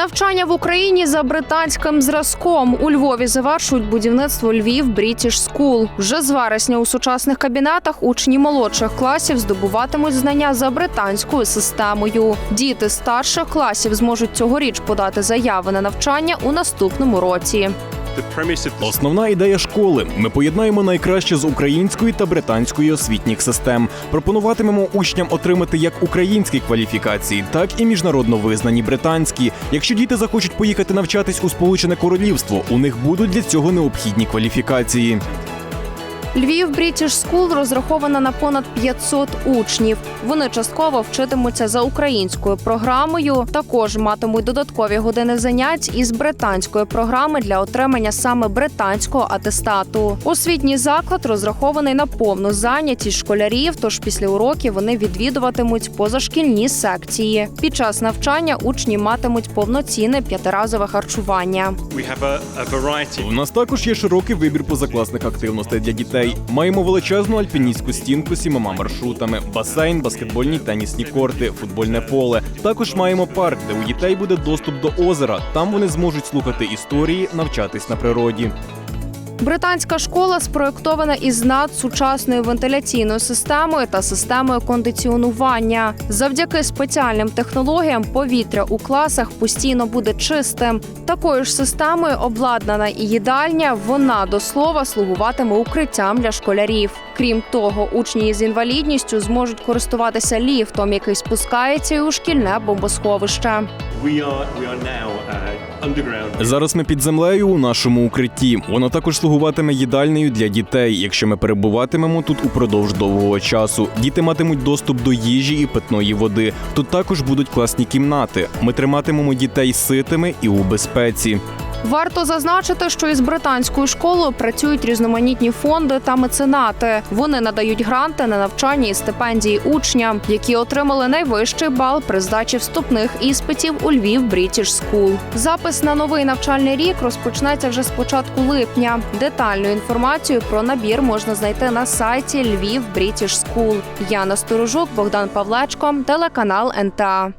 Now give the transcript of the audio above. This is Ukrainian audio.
Навчання в Україні за британським зразком у Львові завершують будівництво Львів Брітіш Скул. Вже з вересня у сучасних кабінетах учні молодших класів здобуватимуть знання за британською системою. Діти старших класів зможуть цьогоріч подати заяви на навчання у наступному році. Основна ідея школи. Ми поєднаємо найкраще з української та британської освітніх систем. Пропонуватимемо учням отримати як українські кваліфікації, так і міжнародно визнані британські. Якщо діти захочуть поїхати навчатись у Сполучене Королівство, у них будуть для цього необхідні кваліфікації. Львів Брітіш Скул розрахована на понад 500 учнів. Вони частково вчитимуться за українською програмою. Також матимуть додаткові години занять із британської програми для отримання саме британського атестату. Освітній заклад розрахований на повну зайнятість школярів. Тож після уроків вони відвідуватимуть позашкільні секції. Під час навчання учні матимуть повноцінне п'ятиразове харчування. У нас також є широкий вибір позакласних активностей для дітей. Маємо величезну альпіністську стінку з сімома маршрутами, басейн, баскетбольні тенісні корти, футбольне поле. Також маємо парк, де у дітей буде доступ до озера. Там вони зможуть слухати історії, навчатись на природі. Британська школа спроєктована із надсучасною вентиляційною системою та системою кондиціонування. Завдяки спеціальним технологіям повітря у класах постійно буде чистим. Такою ж системою обладнана і їдальня. Вона до слова слугуватиме укриттям для школярів. Крім того, учні з інвалідністю зможуть користуватися ліфтом, який спускається у шкільне бомбосховище. We are we are now uh. Зараз ми під землею у нашому укритті. Воно також слугуватиме їдальнею для дітей. Якщо ми перебуватимемо тут упродовж довгого часу, діти матимуть доступ до їжі і питної води. Тут також будуть класні кімнати. Ми триматимемо дітей ситими і у безпеці. Варто зазначити, що із британською школою працюють різноманітні фонди та меценати. Вони надають гранти на навчання і стипендії учням, які отримали найвищий бал при здачі вступних іспитів у Львів Брітіш Скул. Запис на новий навчальний рік розпочнеться вже з початку липня. Детальну інформацію про набір можна знайти на сайті Львів Брітіш Скул. Яна Сторожук, Богдан Павлечко, телеканал НТА.